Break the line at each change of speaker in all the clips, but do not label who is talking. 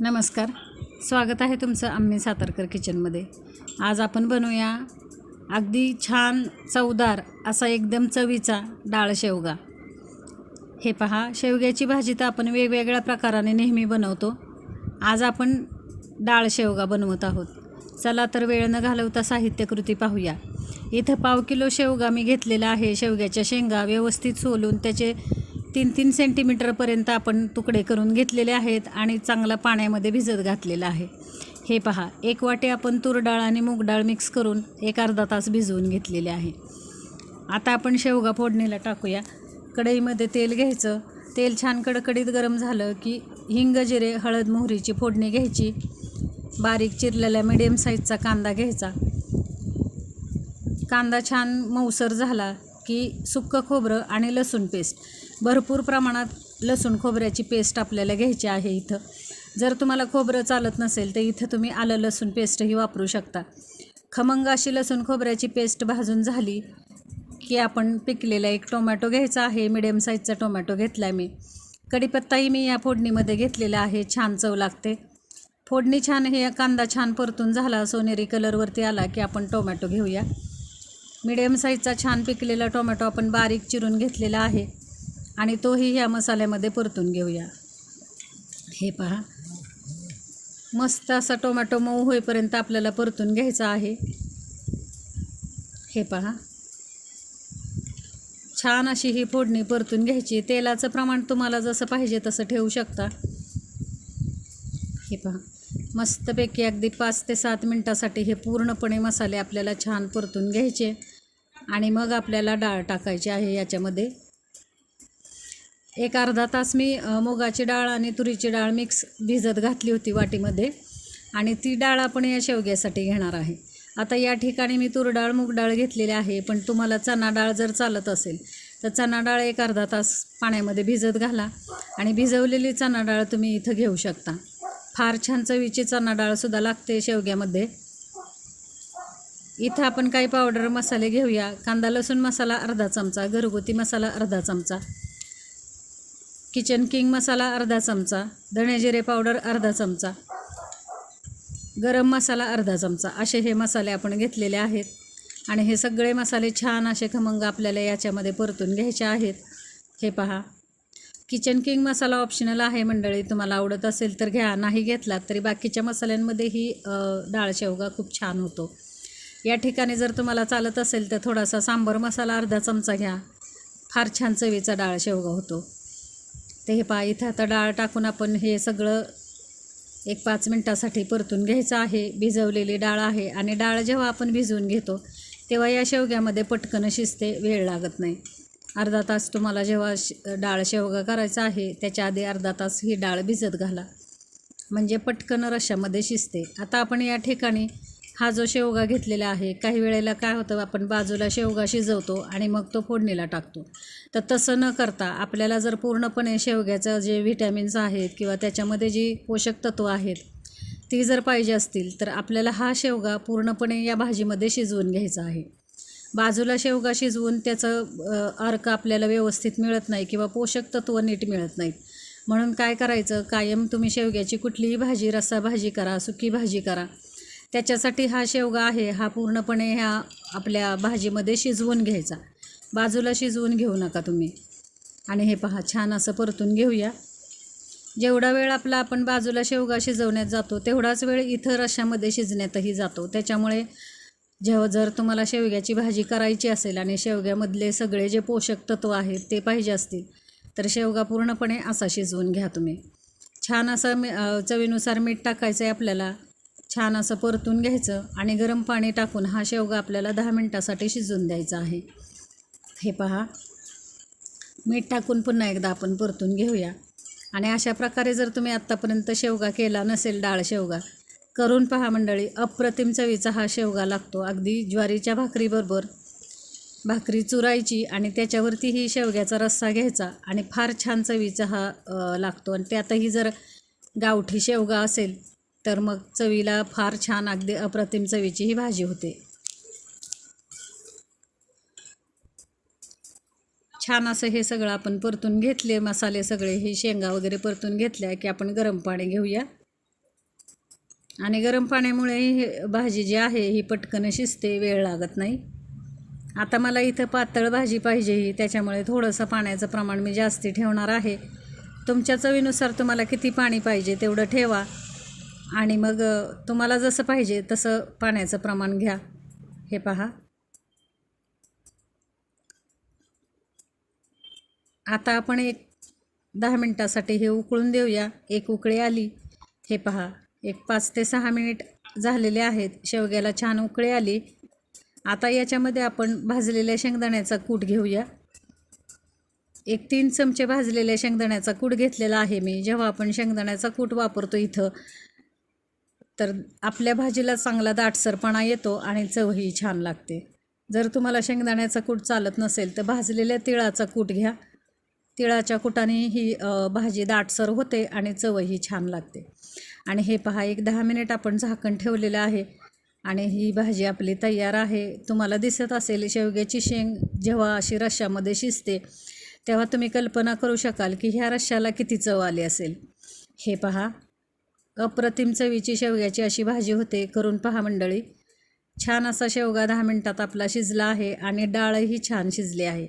नमस्कार. स्वागत आहे तुमचं आम्ही सातारकर किचनमध्ये. आज आपण बनवूया अगदी छान चवदार असा एकदम चवीचा डाळ शेवगा. हे पहा शेवग्याची भाजी तर आपण वेगवेगळ्या प्रकाराने नेहमी बनवतो. आज आपण डाळ शेवगा बनवत आहोत. चला तर वेळ न घालवता साहित्यकृती पाहूया. इथं पाव किलो शेवगा मी घेतलेला आहे. शेवग्याच्या शेंगा व्यवस्थित सोलून त्याचे तीन तीन सेंटीमीटरपर्यंत आपण तुकडे करून घेतलेले आहेत आणि चांगला पाण्यामध्ये भिजत घातलेला आहे. हे पहा एक वाटी आपण तूर डाळ आणि मूग डाळ मिक्स करून एक अर्धा तास भिजवून घेतलेले आहे. आता आपण शेवगा फोडणीला टाकूया. कढईमध्ये तेल घ्यायचं. तेल छान कडकडीत गरम झालं की हिंग जिरे हळद मोहरीची फोडणी घ्यायची. बारीक चिरलेला मिडियम साईजचा कांदा घ्यायचा. कांदा छान मऊसर झाला की सुक्कं खोबरं आणि लसूण पेस्ट भरपूर प्रमाणात लसूण खोबऱ्याची पेस्ट आपल्याला घ्यायची आहे इथं. जर तुम्हाला खोबरं चालत नसेल तर इथं तुम्ही आलं लसूण पेस्टही वापरू शकता. खमंग अशी लसूण खोबऱ्याची पेस्ट भाजून झाली की आपण पिकलेला एक टोमॅटो घ्यायचा आहे. मिडियम साईजचा टोमॅटो घेतला आहे मी. कढीपत्ताही मी या फोडणीमध्ये घेतलेला आहे. छान चव लागते. फोडणी छान हे कांदा छान परतून झाला. सोनेरी कलरवरती आला की आपण टोमॅटो घेऊया. मिडियम साईजचा छान पिकलेला टोमॅटो आपण बारीक चिरून घेतलेला आहे. आणि तोही ह्या मसाल्यामध्ये परतून घेऊया. हे पहा. मस्त असा टोमॅटो मऊ होईपर्यंत आपल्याला परतून घ्यायचा आहे. हे पहा. छान अशी ही फोडणी परतून घ्यायची. तेलाचं प्रमाण तुम्हाला जसं पाहिजे तसं ठेवू शकता. हे पहा. मस्तपैकी अगदी पाच ते सात मिनटासाठी हे पूर्णपणे मसाले आपल्याला छान परतून घ्यायचे. आणि मग आपल्याला डाळ टाकायची आहे याच्यामध्ये. एक अर्धा तास मी मुगाची डाळ आणि तुरीची डाळ मिक्स भिजत घातली होती वाटीमध्ये. आणि ती डाळ आपण या शेवग्यासाठी घेणार आहे. आता या ठिकाणी मी तूर डाळ मूग डाळ घेतलेली आहे पण तुम्हाला चणा डाळ जर चालत असेल तर चणा डाळ एक अर्धा तास पाण्यामध्ये भिजत घाला आणि भिजवलेली चणा डाळ तुम्ही इथं घेऊ शकता. फार छान चवीची चणा डाळसुद्धा लागते शेवग्यामध्ये. इथं आपण काही पावडर मसाले घेऊया. कांदा लसूण मसाला अर्धा चमचा घरगुती मसाला अर्धा चमचा. किचन किंग मसाला अर्धा चमचा धणे जिरे पावडर अर्धा चमचा गरम मसाला अर्धा चमचा असे हे मसाले आपण घेतलेले आहेत. आणि हे सगळे मसाले छान असे खमंग आपल्याला याच्यामध्ये परतून घ्यायचे आहेत. हे पहा. किचन किंग मसाला ऑप्शनल आहे मंडळी. तुम्हाला आवडत असेल तर घ्या. नाही घेतलात तरी बाकीच्या मसाल्यांमध्येही डाळ शेवगा खूप छान होतो. या ठिकाणी जर तुम्हाला चालत असेल तर थोडासा सांबर मसाला अर्धा चमचा घ्या. फार छान चवीचा डाळ शेवगा होतो. ते हे पहा इथं आता डाळ टाकून आपण हे सगळं एक पाच मिनटासाठी परतून घ्यायचं आहे. भिजवलेली डाळ आहे आणि डाळ जेव्हा आपण भिजवून घेतो तेव्हा या शेवग्यामध्ये पटकन शिजते वेळ लागत नाही. अर्धा तास तुम्हाला जेव्हा श डाळ शेवगा करायचा आहे त्याच्या आधी अर्धा तास ही डाळ भिजत घाला. म्हणजे पटकन रश्यामध्ये शिजते. आता आपण या ठिकाणी हा जो शेवगा घेतलेला आहे काही वेळेला काय होतं आपण बाजूला शेवगा शिजवतो आणि मग तो फोडणीला टाकतो. तर तसं न करता आपल्याला जर पूर्णपणे शेवग्याचं जे व्हिटॅमिन्स आहेत किंवा त्याच्यामध्ये जी पोषक तत्त्व आहेत ती जर पाहिजे असतील तर आपल्याला हा शेवगा पूर्णपणे या भाजीमध्ये शिजवून घ्यायचा आहे. बाजूला शेवगा शिजवून त्याचं अर्क आपल्याला व्यवस्थित मिळत नाही किंवा पोषक तत्त्व नीट मिळत नाहीत. म्हणून काय करायचं कायम तुम्ही शेवग्याची कुठलीही भाजी रस्सा भाजी करा सुकी भाजी करा. त्याच्यासाठी हा शेवगा आहे. हा पूर्णपणे ह्या आपल्या भाजीमध्ये शिजवून घ्यायचा. बाजूला शिजवून घेऊ नका तुम्ही. आणि हे पहा छान असं परतून घेऊया. जेवढा वेळ आपला आपण बाजूला शेवगा शिजवण्यात जातो तेवढाच वेळ इथं रश्यामध्ये शिजण्यातही जातो. त्याच्यामुळे जेव्हा जर तुम्हाला शेवग्याची भाजी करायची असेल आणि शेवग्यामधले सगळे जे पोषक तत्व आहेत ते पाहिजे असतील तर शेवगा पूर्णपणे असा शिजवून घ्या तुम्ही. छान असं मी चवीनुसार मीठ टाकायचं आहे आपल्याला. छान असं परतून घ्यायचं आणि गरम पाणी टाकून हा शेवगा आपल्याला दहा मिनटासाठी शिजवून द्यायचा आहे. हे पहा. मीठ टाकून पुन्हा एकदा आपण परतून घेऊया. आणि अशा प्रकारे जर तुम्ही आत्तापर्यंत शेवगा केला नसेल डाळ शेवगा करून पहा मंडळी अप्रतिम चवीचा हा शेवगा लागतो. अगदी ज्वारीच्या भाकरीबरोबर भाकरी चुरायची आणि त्याच्यावरती ही शेवग्याचा रस्सा घ्यायचा आणि फार छान चवीचा हा लागतो. आणि त्यातही जर गावठी शेवगा असेल तर मग चवीला फार छान अगदी अप्रतिम चवीची ही भाजी होते. छान असं हे सगळं आपण परतून घेतले मसाले सगळे हे शेंगा वगैरे परतून घेतल्या की आपण गरम पाणी घेऊया. आणि गरम पाण्यामुळे ही भाजी जी आहे ही पटकन शिजते वेळ लागत नाही. आता मला इथं पातळ भाजी पाहिजे ही त्याच्यामुळे थोडंसं पाण्याचं प्रमाण मी जास्ती ठेवणार आहे. तुमच्या चवीनुसार तुम्हाला किती पाणी पाहिजे तेवढं ठेवा. आणि मग तुम्हाला जसं पाहिजे तसं पाण्याचं प्रमाण घ्या. हे पहा. आता आपण एक दहा मिनटासाठी हे उकळून देऊया. एक उकळी आली. हे पहा. एक पाच ते सहा मिनिट झालेले आहेत. शेवग्याला छान उकळी आली. आता याच्यामध्ये आपण भाजलेल्या शेंगदाण्याचा कूट घेऊया. एक तीन चमचे भाजलेल्या शेंगदाण्याचा कूट घेतलेला आहे मी. जेव्हा आपण शेंगदाण्याचा कूट वापरतो इथं तर आपल्या भाजीला चांगला दाटसरपणा येतो आणि चवही छान लागते. जर तुम्हाला शेंगदाण्याचा कूट चालत नसेल तर भाजलेल्या तिळाचा कूट घ्या. तिळाच्या कुटाने ही भाजी दाटसर होते आणि चवही छान लागते. आणि हे पहा एक दहा मिनिट आपण झाकण ठेवलेलं आहे आणि ही भाजी आपली तयार आहे. तुम्हाला दिसत असेल शेवग्याची शेंग जेव्हा अशी रश्श्यामध्ये शिजते तेव्हा तुम्ही कल्पना करू शकाल की ह्या रश्श्याला किती चव आली असेल. हे पहा अप्रतिम चवीची शेवग्याची अशी भाजी होते. करून पहा मंडळी. छान असा शेवगा दहा मिनटात आपला शिजला आहे आणि डाळही छान शिजली आहे.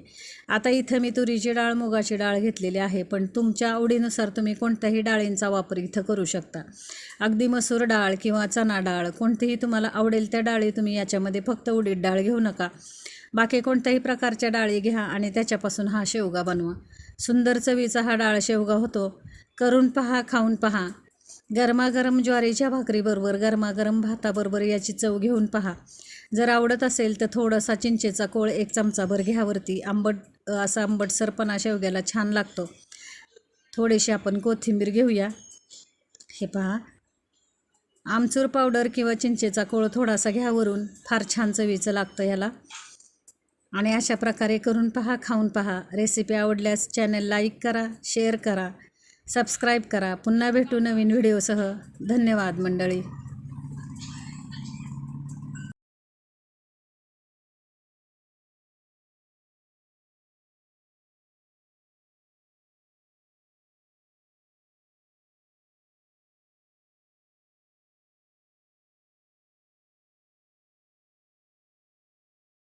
आता इथं मी तुरीची डाळ मुगाची डाळ घेतलेली आहे पण तुमच्या आवडीनुसार तुम्ही कोणत्याही डाळींचा वापर इथं करू शकता. अगदी मसूर डाळ किंवा चणा डाळ कोणतीही तुम्हाला आवडेल त्या डाळी तुम्ही याच्यामध्ये फक्त उडीद डाळ घेऊ नका. बाकी कोणत्याही प्रकारच्या डाळी घ्या आणि त्याच्यापासून हा शेवगा बनवा. सुंदर चवीचा हा डाळ शेवगा होतो. करून पहा खाऊन पहा. गरमागरम ज्वारीच्या भाकरीबरोबर गरमागरम भाताबरोबर याची चव घेऊन पहा. जर आवडत असेल तर थोडासा चिंचेचा कोळ एक चमचाभर घ्यावरती आंबट असा आंबटसरपणा शेवग्याला छान लागतो. थोडीशी आपण कोथिंबीर घेऊया. हे पहा. आमचूर पावडर किंवा चिंचेचा कोळ थोडासा घ्यावरून फार छान चवीचं लागतं याला आणि अशा प्रकारे करून पहा खाऊन पहा. रेसिपी आवडल्यास चॅनल लाईक करा शेअर करा. सबस्क्राईब करा. पुन्हा भेटू नवीन व्हिडिओसह. धन्यवाद मंडळी.